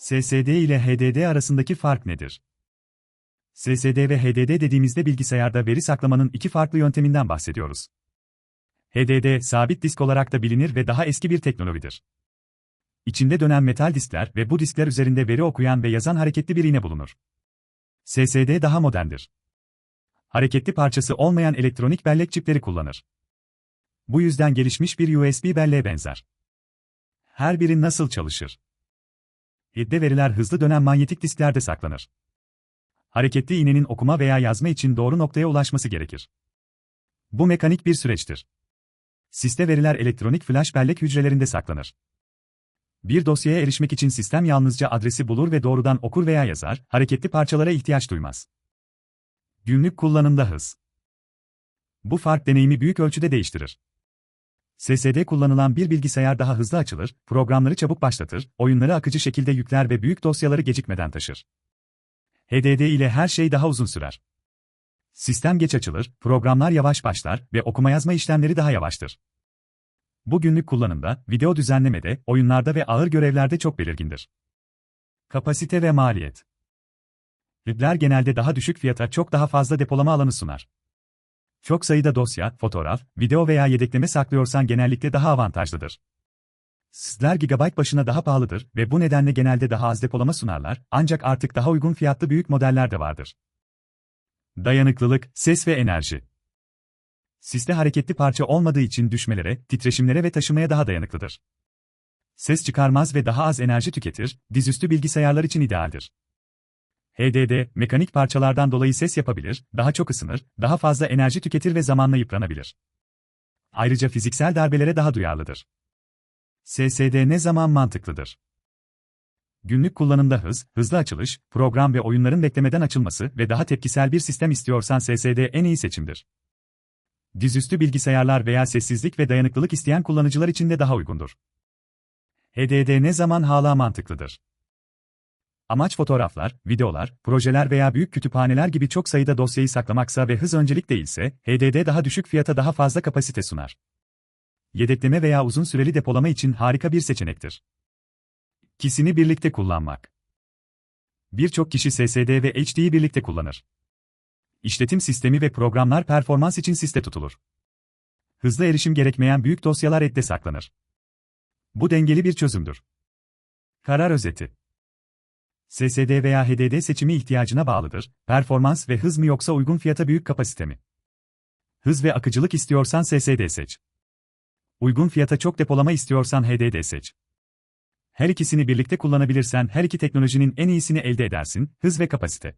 SSD ile HDD arasındaki fark nedir? SSD ve HDD dediğimizde bilgisayarda veri saklamanın iki farklı yönteminden bahsediyoruz. HDD, sabit disk olarak da bilinir ve daha eski bir teknolojidir. İçinde dönen metal diskler ve bu diskler üzerinde veri okuyan ve yazan hareketli bir iğne bulunur. SSD daha moderndir. Hareketli parçası olmayan elektronik bellek çipleri kullanır. Bu yüzden gelişmiş bir USB belleğe benzer. Her biri nasıl çalışır? HDD veriler hızlı dönen manyetik disklerde saklanır. Hareketli iğnenin okuma veya yazma için doğru noktaya ulaşması gerekir. Bu mekanik bir süreçtir. Siste veriler elektronik flash bellek hücrelerinde saklanır. Bir dosyaya erişmek için sistem yalnızca adresi bulur ve doğrudan okur veya yazar, hareketli parçalara ihtiyaç duymaz. Günlük kullanımda hız. Bu fark deneyimi büyük ölçüde değiştirir. SSD kullanılan bir bilgisayar daha hızlı açılır, programları çabuk başlatır, oyunları akıcı şekilde yükler ve büyük dosyaları gecikmeden taşır. HDD ile her şey daha uzun sürer. Sistem geç açılır, programlar yavaş başlar ve okuma yazma işlemleri daha yavaştır. Bu günlük kullanımda, video düzenlemede, oyunlarda ve ağır görevlerde çok belirgindir. Kapasite ve maliyet. RID'ler genelde daha düşük fiyata çok daha fazla depolama alanı sunar. Çok sayıda dosya, fotoğraf, video veya yedekleme saklıyorsan genellikle daha avantajlıdır. SSD'ler gigabayt başına daha pahalıdır ve bu nedenle genelde daha az depolama sunarlar, ancak artık daha uygun fiyatlı büyük modeller de vardır. Dayanıklılık, ses ve enerji. Siste hareketli parça olmadığı için düşmelere, titreşimlere ve taşımaya daha dayanıklıdır. Ses çıkarmaz ve daha az enerji tüketir, dizüstü bilgisayarlar için idealdir. HDD, mekanik parçalardan dolayı ses yapabilir, daha çok ısınır, daha fazla enerji tüketir ve zamanla yıpranabilir. Ayrıca fiziksel darbelere daha duyarlıdır. SSD ne zaman mantıklıdır? Günlük kullanımda hız, hızlı açılış, program ve oyunların beklemeden açılması ve daha tepkisel bir sistem istiyorsan SSD en iyi seçimdir. Dizüstü bilgisayarlar veya sessizlik ve dayanıklılık isteyen kullanıcılar için de daha uygundur. HDD ne zaman hala mantıklıdır? Amaç fotoğraflar, videolar, projeler veya büyük kütüphaneler gibi çok sayıda dosyayı saklamaksa ve hız öncelik değilse, HDD daha düşük fiyata daha fazla kapasite sunar. Yedekleme veya uzun süreli depolama için harika bir seçenektir. İkisini birlikte kullanmak. Birçok kişi SSD ve HD'yi birlikte kullanır. İşletim sistemi ve programlar performans için siste tutulur. Hızlı erişim gerekmeyen büyük dosyalar edde saklanır. Bu dengeli bir çözümdür. Karar özeti. SSD veya HDD seçimi ihtiyacına bağlıdır. Performans ve hız mı yoksa uygun fiyata büyük kapasite mi? Hız ve akıcılık istiyorsan SSD seç. Uygun fiyata çok depolama istiyorsan HDD seç. Her ikisini birlikte kullanabilirsen her iki teknolojinin en iyisini elde edersin, hız ve kapasite.